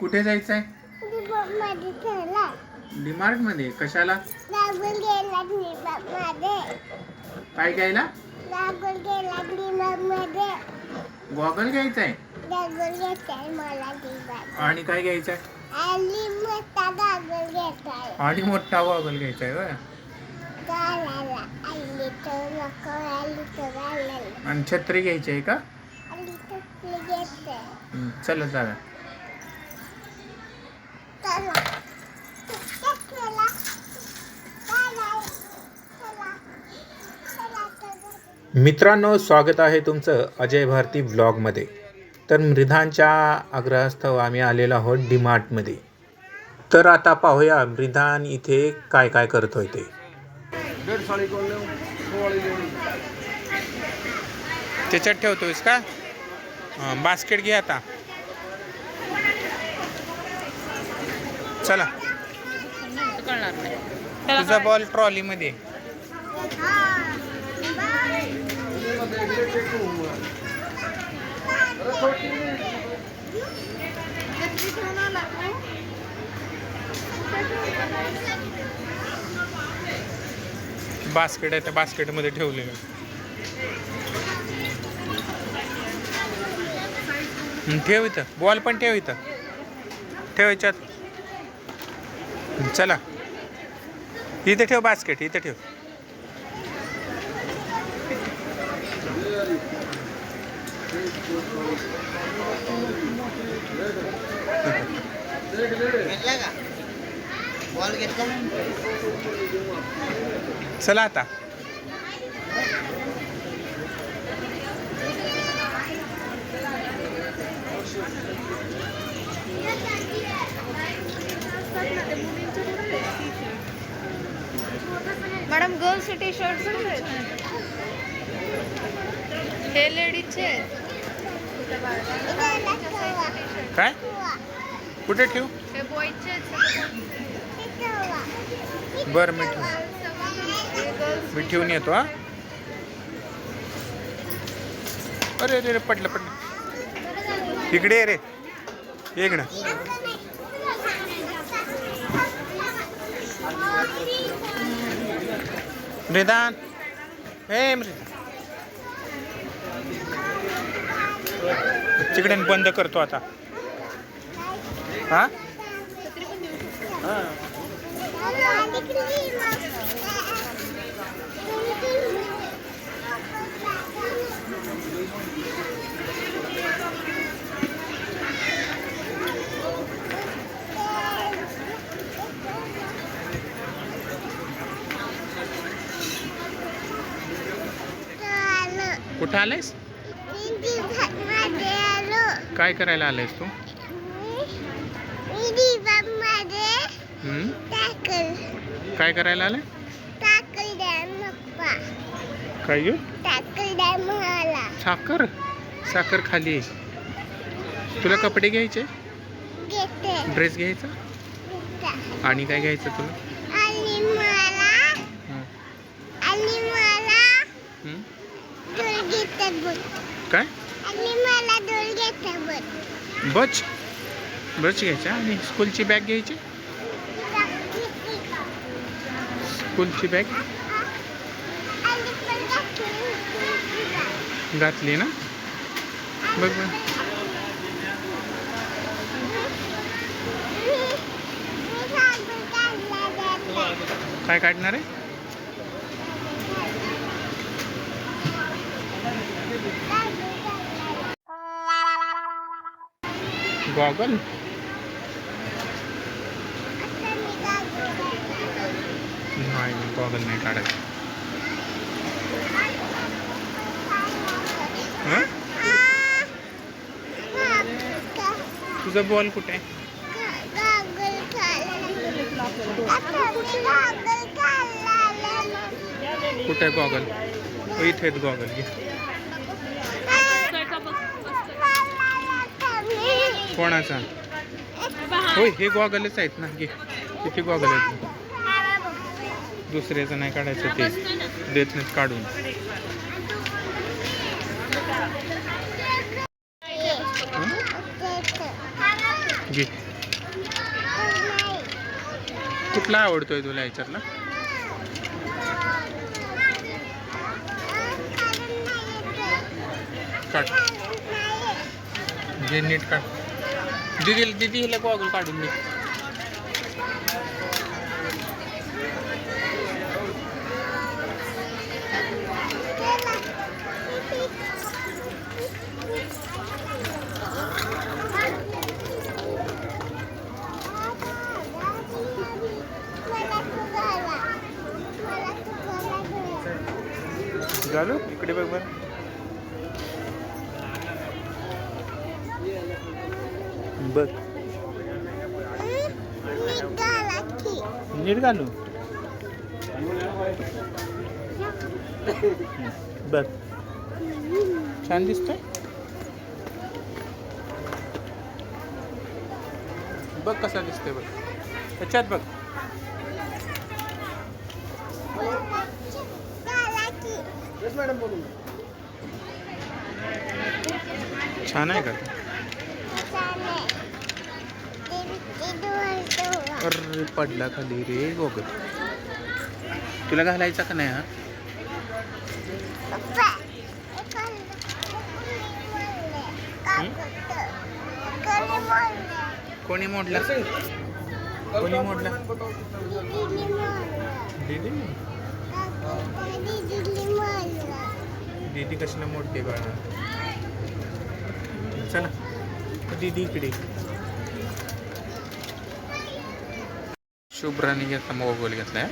कुठे जायचंय? मध्ये ठेवला डीमार्टमध्ये कशाला काय घ्यायला? गॉगल मला दिवात आणि काय घ्यायचंय? आणि मोठा गागल घेताय आणि मोठा गॉगल होय. तर गालाला. आणि छत्री घ्यायची आहे का चला चला चला चला चला मित्रांनो स्वागत आहे तुमचं अजय भारती ब्लॉगमध्ये. तर मृधांच्या आग्रहास्तव आम्ही आलेलो आहोत डीमार्टमध्ये. तर आता पाहूया मृधान इथे काय काय करत होते डेढ़ साड़ी कौन ले वो वाली लेनी त्याच्यात ठेवतोयस का? बास्केट घे आता. चला. कळणार नाही तुझा बॉल ट्रॉलीमध्ये बास्केट आहे त्या बास्केटमध्ये ठेवलेलं. मी ठेव इथं. बॉल पण ठेव इथं. ठेवायच्यात चला. इथे ठेव बास्केट इथे ठेव. चला आता. मॅडम गर्ल्स टी शर्ट हे लेडीजचे काय? कुठे ठेव? हे बॉयचे बरं मी ठेव. मी ठेवून येतो हा. अरे अरे अरे पडलं पडलं. इकडे ये रे. एक मृदान. हे मृदा तिकडे बंद करतो आता. हा. कुठं आलायस? काय करायला आलायस तू? काय करायला आलाय? काय घेऊ साखर? साखर खाली तुला कपडे घ्यायचे? ड्रेस घ्यायचा? आणि काय घ्यायचं तुला आणि मला हं. आणि मला हं? डोल घेतात काय? आणि मला घेतात बघ बच. बच घ्यायचा आणि स्कूलची बॅग घ्यायची? स्कूलची बॅग? घातली. ना? बघ. काय काढणार आहे? गॉगल नाही गॉगल नाही काढायचं हं? तुझा बॉल कुठे आहे कुठे आहे गॉगल इथे आहेत गॉगल घे कोणाचा? होय हे गॉगलच आहेत ना घे. किती गॉगल आहेत? दुसऱ्याचं नाही काढायचं ते. देत नाहीत काढून. घे. कुठला आवडतोय तुला याच्यातला? काढ. जे नीट काढ. दिदी दिदी हिला गॉगल काढून दे. घालू इकडे बघ बरं. बघ निघाला की नीट घालू बघ छान दिसतोय? बघ कसा दिसतोय बघ. त्याच्यात बघ. घाला की येस मॅडम बोलून छान आहे का? अरे पडला खाली रे गोग तुला घालायचा का नाही हा? कोणी मोडला? कोणी मोडला? मोडलं दीदी? दीदीने मोडलं दीदी कशाला मोडते बाळा? चला दीदी इकडे. शुभ्राने घेतला मोबाईल घेतलाय.